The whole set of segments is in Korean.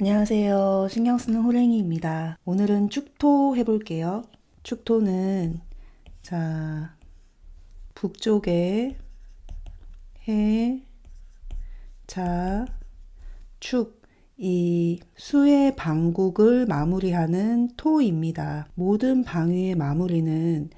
안녕하세요. 신경 쓰는 호랭이입니다. 오늘은 축토 해볼게요. 축토는 자 북쪽에 해, 자, 축, 이 수의 방국을 마무리하는 토입니다. 모든 방위의 마무리는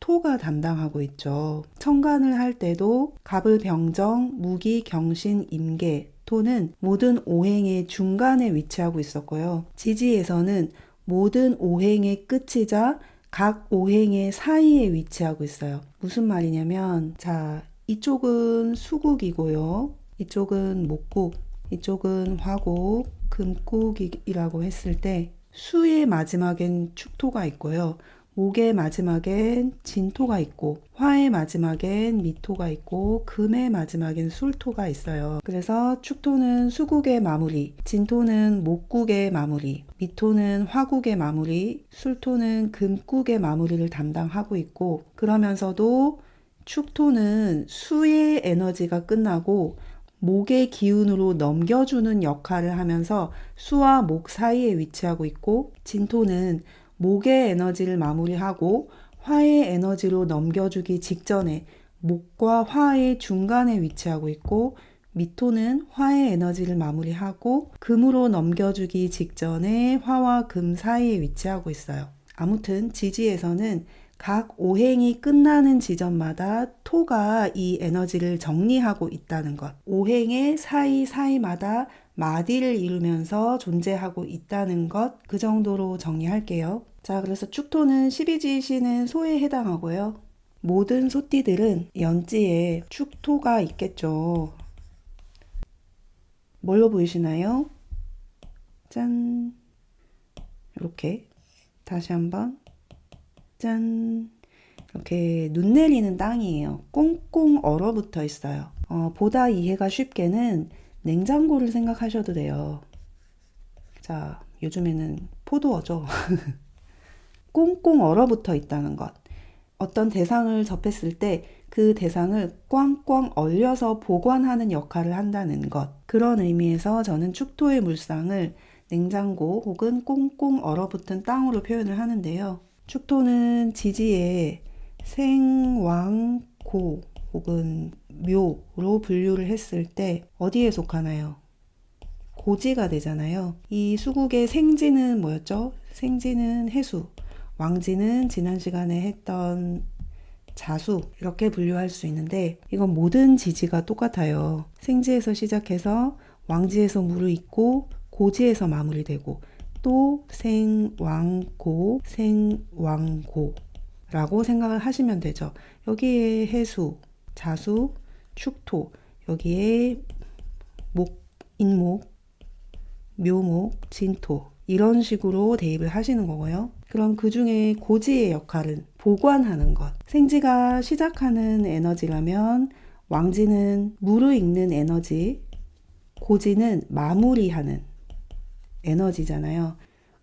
토가 담당하고 있죠. 청간을 할 때도 갑을 병정, 무기, 경신, 임계, 토는 모든 오행의 중간에 위치하고 있었고요. 지지에서는 모든 오행의 끝이자 각 오행의 사이에 위치하고 있어요. 무슨 말이냐면, 자, 이쪽은 수국이고요. 이쪽은 목국, 이쪽은 화국, 금국이라고 했을 때, 수의 마지막엔 축토가 있고요. 목의 마지막엔 진토가 있고 화의 마지막엔 미토가 있고 금의 마지막엔 술토가 있어요. 그래서 축토는 수국의 마무리, 진토는 목국의 마무리, 미토는 화국의 마무리, 술토는 금국의 마무리를 담당하고 있고 그러면서도 축토는 수의 에너지가 끝나고 목의 기운으로 넘겨주는 역할을 하면서 수와 목 사이에 위치하고 있고 진토는 목의 에너지를 마무리하고 화의 에너지로 넘겨주기 직전에 목과 화의 중간에 위치하고 있고 미토는 화의 에너지를 마무리하고 금으로 넘겨주기 직전에 화와 금 사이에 위치하고 있어요. 아무튼 지지에서는 각 오행이 끝나는 지점마다 토가 이 에너지를 정리하고 있다는 것. 오행의 사이 사이마다 마디를 이루면서 존재하고 있다는 것. 그 정도로 정리할게요. 자, 그래서 축토는 12지시는 소에 해당하고요. 모든 소띠들은 연지에 축토가 있겠죠. 뭘로 보이시나요? 짠. 이렇게. 다시 한번. 짠. 이렇게 눈 내리는 땅이에요. 꽁꽁 얼어붙어 있어요. 어, 보다 이해가 쉽게는 냉장고를 생각하셔도 돼요. 자, 요즘에는 포도어죠. 꽁꽁 얼어붙어 있다는 것. 어떤 대상을 접했을 때 그 대상을 꽝꽝 얼려서 보관하는 역할을 한다는 것. 그런 의미에서 저는 축토의 물상을 냉장고 혹은 꽁꽁 얼어붙은 땅으로 표현을 하는데요. 축토는 지지에 생 왕 고 혹은 묘로 분류를 했을 때 어디에 속하나요? 고지가 되잖아요. 이 수국의 생지는 뭐였죠? 생지는 해수, 왕지는 지난 시간에 했던 자수 이렇게 분류할 수 있는데 이건 모든 지지가 똑같아요. 생지에서 시작해서 왕지에서 무르익고 고지에서 마무리되고 또 생왕고 생왕고라고 생각을 하시면 되죠. 여기에 해수, 자수, 축토 여기에 목, 인목, 묘목, 진토 이런 식으로 대입을 하시는 거고요. 그럼 그 중에 고지의 역할은 보관하는 것. 생지가 시작하는 에너지라면 왕지는 무르익는 에너지, 고지는 마무리하는 에너지잖아요.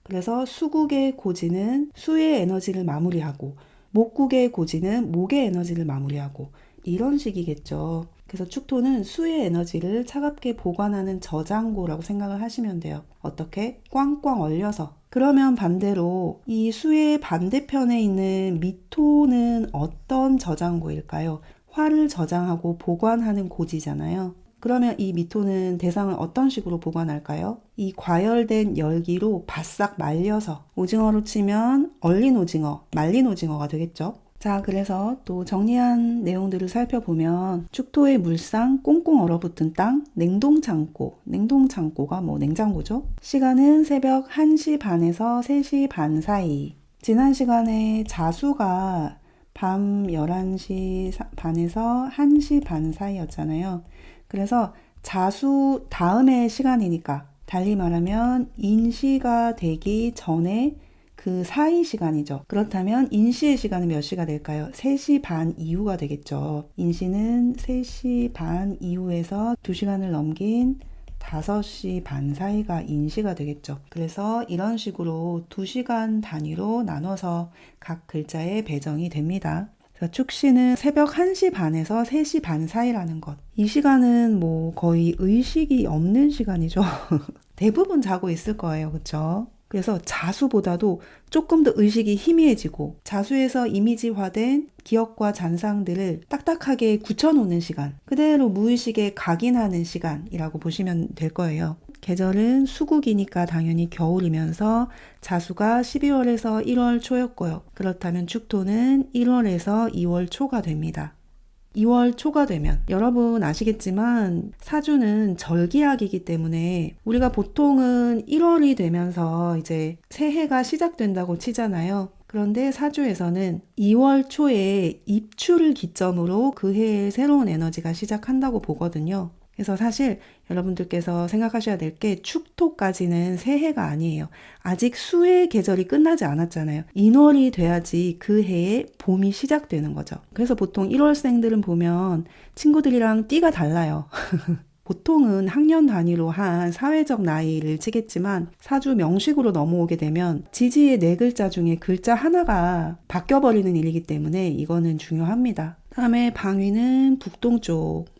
그래서 수국의 고지는 수의 에너지를 마무리하고 목국의 고지는 목의 에너지를 마무리하고 이런 식이겠죠. 그래서 축토는 수의 에너지를 차갑게 보관하는 저장고라고 생각을 하시면 돼요. 어떻게? 꽝꽝 얼려서. 그러면 반대로 이 수의 반대편에 있는 미토는 어떤 저장고일까요? 화를 저장하고 보관하는 고지잖아요. 그러면 이 미토는 대상을 어떤 식으로 보관할까요? 이 과열된 열기로 바싹 말려서 오징어로 치면 얼린 오징어, 말린 오징어가 되겠죠. 자, 그래서 또 정리한 내용들을 살펴보면 축토의 물상, 꽁꽁 얼어붙은 땅, 냉동창고, 냉동창고가 뭐 냉장고죠. 시간은 새벽 1시 반에서 3시 반 사이. 지난 시간에 자수가 밤 11시 반에서 1시 반 사이였잖아요. 그래서 자수 다음의 시간이니까 달리 말하면 인시가 되기 전에 그 사이 시간이죠. 그렇다면 인시의 시간은 몇 시가 될까요? 3시 반 이후가 되겠죠. 인시는 3시 반 이후에서 2시간을 넘긴 5시 반 사이가 인시가 되겠죠. 그래서 이런 식으로 2시간 단위로 나눠서 각 글자에 배정이 됩니다. 축시는 새벽 1시 반에서 3시 반 사이라는 것. 이 시간은 뭐 거의 의식이 없는 시간이죠. 대부분 자고 있을 거예요. 그쵸? 그래서 자수보다도 조금 더 의식이 희미해지고 자수에서 이미지화된 기억과 잔상들을 딱딱하게 굳혀놓는 시간, 그대로 무의식에 각인하는 시간이라고 보시면 될 거예요. 계절은 수국이니까 당연히 겨울이면서 자수가 12월에서 1월 초였고요. 그렇다면 축토는 1월에서 2월 초가 됩니다. 2월 초가 되면 여러분 아시겠지만 사주는 절기학이기 때문에 우리가 보통은 1월이 되면서 이제 새해가 시작된다고 치잖아요. 그런데 사주에서는 2월 초에 입추를 기점으로 그 해의 새로운 에너지가 시작한다고 보거든요. 그래서 사실 여러분들께서 생각하셔야 될 게 축토까지는 새해가 아니에요. 아직 수의 계절이 끝나지 않았잖아요. 인월이 돼야지 그 해에 봄이 시작되는 거죠. 그래서 보통 1월생들은 보면 친구들이랑 띠가 달라요. 보통은 학년 단위로 한 사회적 나이를 치겠지만 사주 명식으로 넘어오게 되면 지지의 네 글자 중에 글자 하나가 바뀌어버리는 일이기 때문에 이거는 중요합니다. 다음에 방위는 북동쪽.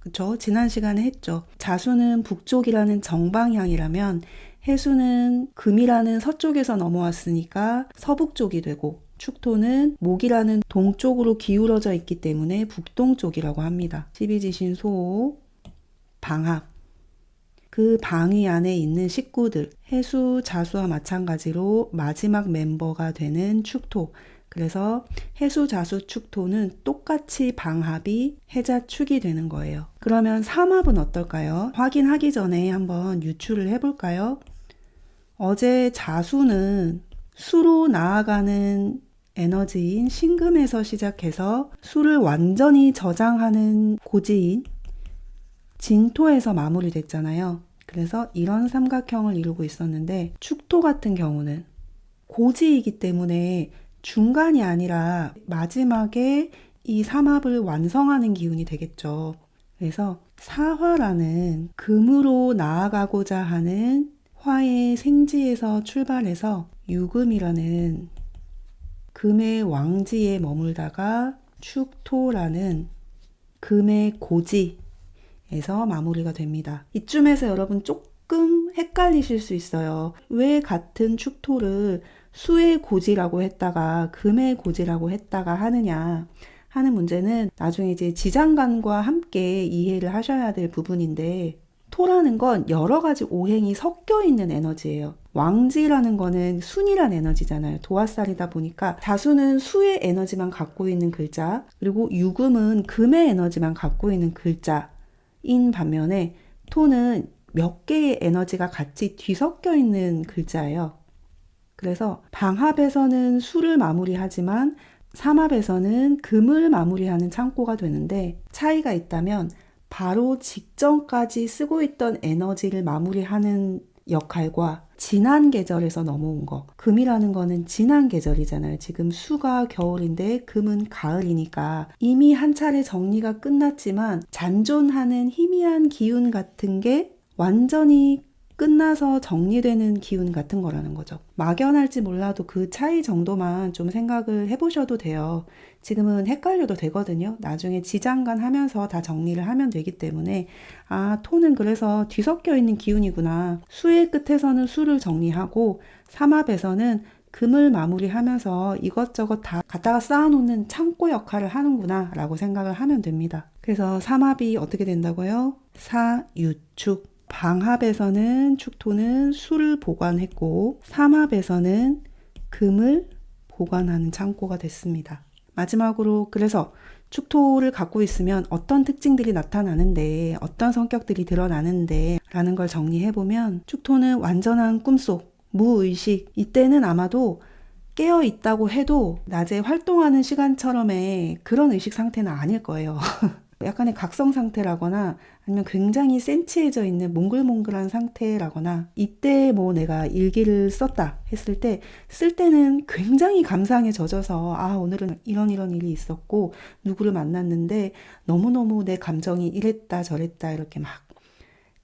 그쵸? 지난 시간에 했죠. 자수는 북쪽이라는 정방향이라면 해수는 금이라는 서쪽에서 넘어왔으니까 서북쪽이 되고 축토는 목이라는 동쪽으로 기울어져 있기 때문에 북동쪽이라고 합니다. 12지신 소, 방합. 그 방위 안에 있는 식구들, 해수, 자수와 마찬가지로 마지막 멤버가 되는 축토. 그래서 해수, 자수, 축토는 똑같이 방합이 해자축이 되는 거예요. 그러면 삼합은 어떨까요? 확인하기 전에 한번 유추를 해볼까요? 어제 자수는 수로 나아가는 에너지인 신금에서 시작해서 수를 완전히 저장하는 고지인 진토에서 마무리됐잖아요. 그래서 이런 삼각형을 이루고 있었는데 축토 같은 경우는 고지이기 때문에 중간이 아니라 마지막에 이 삼합을 완성하는 기운이 되겠죠. 그래서 사화라는 금으로 나아가고자 하는 화의 생지에서 출발해서 유금이라는 금의 왕지에 머물다가 축토라는 금의 고지에서 마무리가 됩니다. 이쯤에서 여러분 조금 헷갈리실 수 있어요. 왜 같은 축토를 수의 고지라고 했다가 금의 고지라고 했다가 하느냐 하는 문제는 나중에 이제 지장간과 함께 이해를 하셔야 될 부분인데 토라는 건 여러 가지 오행이 섞여 있는 에너지예요. 왕지라는 거는 순이란 에너지잖아요. 도화살이다 보니까 자수는 수의 에너지만 갖고 있는 글자, 그리고 유금은 금의 에너지만 갖고 있는 글자인 반면에 토는 몇 개의 에너지가 같이 뒤섞여 있는 글자예요. 그래서 방합에서는 수를 마무리하지만 삼합에서는 금을 마무리하는 창고가 되는데 차이가 있다면 바로 직전까지 쓰고 있던 에너지를 마무리하는 역할과 지난 계절에서 넘어온 거. 금이라는 거는 지난 계절이잖아요. 지금 수가 겨울인데 금은 가을이니까 이미 한 차례 정리가 끝났지만 잔존하는 희미한 기운 같은 게 완전히 끝나서 정리되는 기운 같은 거라는 거죠. 막연할지 몰라도 그 차이 정도만 좀 생각을 해보셔도 돼요. 지금은 헷갈려도 되거든요. 나중에 지장간 하면서 다 정리를 하면 되기 때문에 아, 토는 그래서 뒤섞여 있는 기운이구나. 수의 끝에서는 수를 정리하고 삼합에서는 금을 마무리하면서 이것저것 다 갖다가 쌓아놓는 창고 역할을 하는구나 라고 생각을 하면 됩니다. 그래서 삼합이 어떻게 된다고요? 사유축 방합에서는 축토는 수를 보관했고 삼합에서는 금을 보관하는 창고가 됐습니다. 마지막으로 그래서 축토를 갖고 있으면 어떤 특징들이 나타나는데 어떤 성격들이 드러나는데 라는 걸 정리해보면 축토는 완전한 꿈속, 무의식 이때는 아마도 깨어 있다고 해도 낮에 활동하는 시간처럼의 그런 의식 상태는 아닐 거예요. 약간의 각성 상태라거나 아니면 굉장히 센치해져 있는 몽글몽글한 상태라거나 이때 뭐 내가 일기를 썼다 했을 때 쓸 때는 굉장히 감상에 젖어서 아 오늘은 이런 이런 일이 있었고 누구를 만났는데 너무너무 내 감정이 이랬다 저랬다 이렇게 막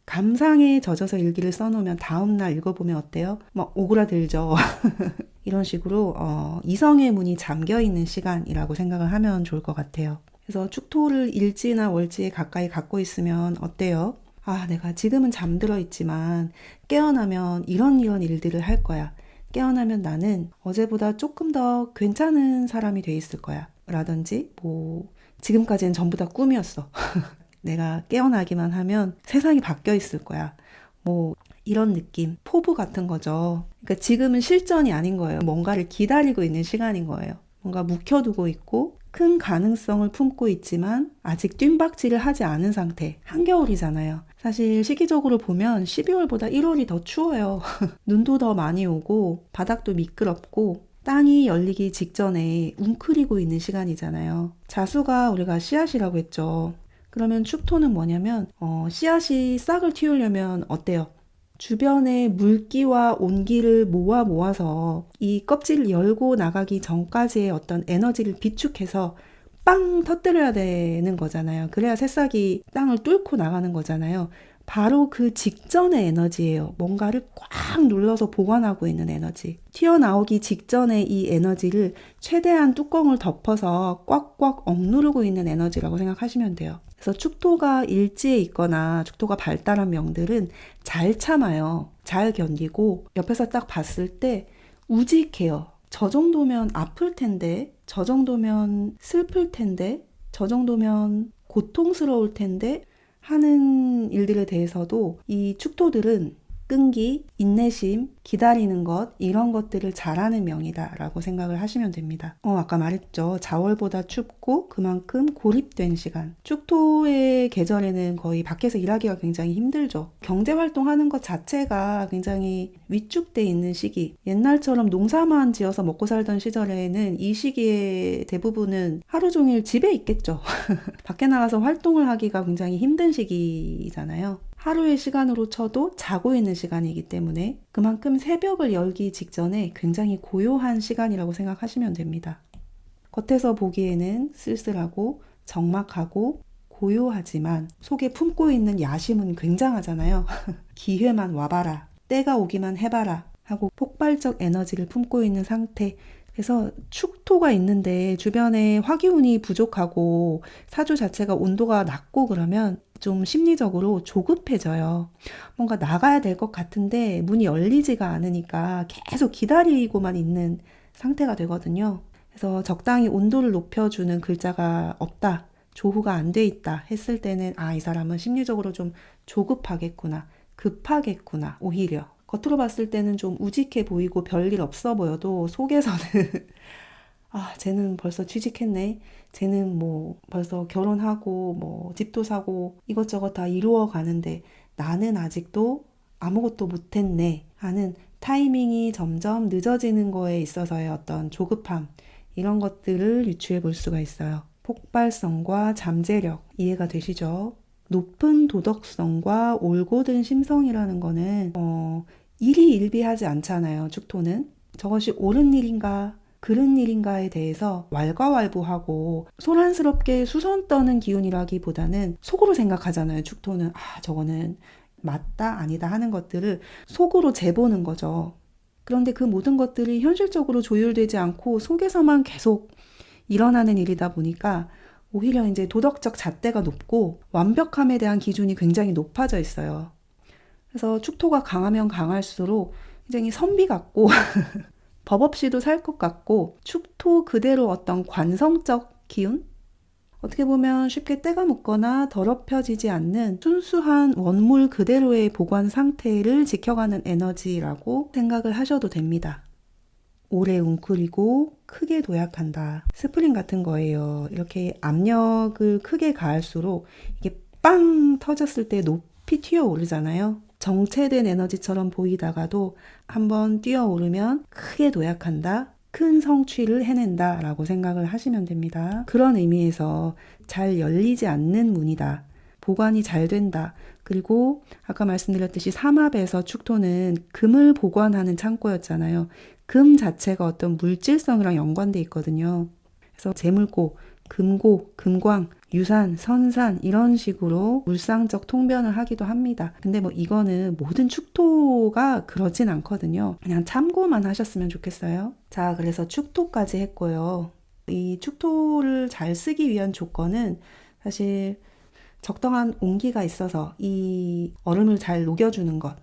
감상에 젖어서 일기를 써놓으면 다음날 읽어보면 어때요? 막 오그라들죠. 이런 식으로 어, 이성의 문이 잠겨 있는 시간이라고 생각을 하면 좋을 것 같아요. 그래서 축토를 일지나 월지에 가까이 갖고 있으면 어때요? 아, 내가 지금은 잠들어 있지만 깨어나면 이런 이런 일들을 할 거야. 깨어나면 나는 어제보다 조금 더 괜찮은 사람이 돼 있을 거야. 라든지, 뭐, 지금까지는 전부 다 꿈이었어. 내가 깨어나기만 하면 세상이 바뀌어 있을 거야. 뭐, 이런 느낌, 포부 같은 거죠. 그러니까 지금은 실전이 아닌 거예요. 뭔가를 기다리고 있는 시간인 거예요. 뭔가 묵혀두고 있고 큰 가능성을 품고 있지만 아직 뜀박질을 하지 않은 상태. 한겨울이잖아요. 사실 시기적으로 보면 12월보다 1월이 더 추워요. 눈도 더 많이 오고 바닥도 미끄럽고 땅이 열리기 직전에 웅크리고 있는 시간이잖아요. 자수가 우리가 씨앗이라고 했죠. 그러면 축토는 뭐냐면 어, 씨앗이 싹을 틔우려면 어때요? 주변에 물기와 온기를 모아 모아서 이 껍질을 열고 나가기 전까지의 어떤 에너지를 비축해서 빵 터뜨려야 되는 거잖아요. 그래야 새싹이 땅을 뚫고 나가는 거잖아요. 바로 그 직전의 에너지예요. 뭔가를 꽉 눌러서 보관하고 있는 에너지. 튀어나오기 직전의 이 에너지를 최대한 뚜껑을 덮어서 꽉꽉 억누르고 있는 에너지라고 생각하시면 돼요. 그래서 축토가 일지에 있거나 축토가 발달한 명들은 잘 참아요. 잘 견디고 옆에서 딱 봤을 때 우직해요. 저 정도면 아플 텐데, 저 정도면 슬플 텐데, 저 정도면 고통스러울 텐데 하는 일들에 대해서도 이 축토들은 끈기, 인내심, 기다리는 것, 이런 것들을 잘하는 명이다 라고 생각을 하시면 됩니다. 어, 아까 말했죠. 자월보다 춥고 그만큼 고립된 시간. 축토의 계절에는 거의 밖에서 일하기가 굉장히 힘들죠. 경제활동 하는 것 자체가 굉장히 위축돼 있는 시기. 옛날처럼 농사만 지어서 먹고 살던 시절에는 이 시기에 대부분은 하루 종일 집에 있겠죠. 밖에 나가서 활동을 하기가 굉장히 힘든 시기잖아요. 하루의 시간으로 쳐도 자고 있는 시간이기 때문에 그만큼 새벽을 열기 직전에 굉장히 고요한 시간이라고 생각하시면 됩니다. 겉에서 보기에는 쓸쓸하고 적막하고 고요하지만 속에 품고 있는 야심은 굉장하잖아요. 기회만 와봐라. 때가 오기만 해봐라. 하고 폭발적 에너지를 품고 있는 상태. 그래서 축토가 있는데 주변에 화기운이 부족하고 사주 자체가 온도가 낮고 그러면 좀 심리적으로 조급해져요. 뭔가 나가야 될 것 같은데 문이 열리지가 않으니까 계속 기다리고만 있는 상태가 되거든요. 그래서 적당히 온도를 높여주는 글자가 없다. 조후가 안 돼 있다 했을 때는 아, 이 사람은 심리적으로 좀 조급하겠구나. 급하겠구나. 오히려. 겉으로 봤을 때는 좀 우직해 보이고 별일 없어 보여도 속에서는 아, 쟤는 벌써 취직했네. 쟤는 뭐 벌써 결혼하고 뭐 집도 사고 이것저것 다 이루어 가는데 나는 아직도 아무것도 못했네 하는 타이밍이 점점 늦어지는 거에 있어서의 어떤 조급함 이런 것들을 유추해 볼 수가 있어요. 폭발성과 잠재력 이해가 되시죠? 높은 도덕성과 올곧은 심성이라는 거는 어, 일이 일비하지 않잖아요. 축토는 저것이 옳은 일인가 그런 일인가에 대해서 왈가왈부하고 소란스럽게 수선 떠는 기운이라기보다는 속으로 생각하잖아요. 축토는 아 저거는 맞다 아니다 하는 것들을 속으로 재보는 거죠. 그런데 그 모든 것들이 현실적으로 조율되지 않고 속에서만 계속 일어나는 일이다 보니까 오히려 이제 도덕적 잣대가 높고 완벽함에 대한 기준이 굉장히 높아져 있어요. 그래서 축토가 강하면 강할수록 굉장히 선비 같고 법 없이도 살 것 같고 축토 그대로 어떤 관성적 기운? 어떻게 보면 쉽게 때가 묻거나 더럽혀지지 않는 순수한 원물 그대로의 보관 상태를 지켜가는 에너지라고 생각을 하셔도 됩니다. 오래 웅크리고 크게 도약한다. 스프링 같은 거예요. 이렇게 압력을 크게 가할수록 이게 빵 터졌을 때 높이 튀어 오르잖아요. 정체된 에너지처럼 보이다가도 한번 뛰어오르면 크게 도약한다. 큰 성취를 해낸다 라고 생각을 하시면 됩니다. 그런 의미에서 잘 열리지 않는 문이다. 보관이 잘 된다. 그리고 아까 말씀드렸듯이 삼합에서 축토는 금을 보관하는 창고였잖아요. 금 자체가 어떤 물질성이랑 연관돼 있거든요. 그래서 재물고, 금고, 금광 유산, 선산 이런 식으로 물상적 통변을 하기도 합니다. 근데 뭐 이거는 모든 축토가 그러진 않거든요. 그냥 참고만 하셨으면 좋겠어요. 자, 그래서 축토까지 했고요. 이 축토를 잘 쓰기 위한 조건은 사실 적당한 온기가 있어서 이 얼음을 잘 녹여주는 것.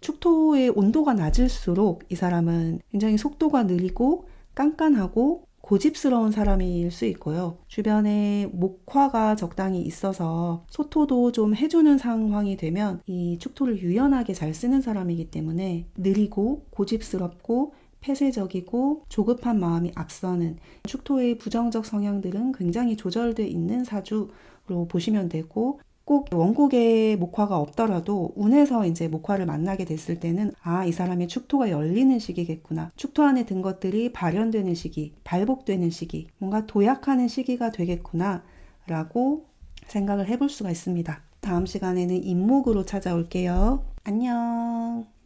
축토의 온도가 낮을수록 이 사람은 굉장히 속도가 느리고 깐깐하고 고집스러운 사람일 수 있고요. 주변에 목화가 적당히 있어서 소토도 좀 해주는 상황이 되면 이 축토를 유연하게 잘 쓰는 사람이기 때문에 느리고 고집스럽고 폐쇄적이고 조급한 마음이 앞서는 축토의 부정적 성향들은 굉장히 조절돼 있는 사주로 보시면 되고 꼭 원곡에 목화가 없더라도 운에서 이제 목화를 만나게 됐을 때는 아, 이 사람의 축토가 열리는 시기겠구나. 축토 안에 든 것들이 발현되는 시기, 발복되는 시기, 뭔가 도약하는 시기가 되겠구나. 라고 생각을 해볼 수가 있습니다. 다음 시간에는 인목으로 찾아올게요. 안녕.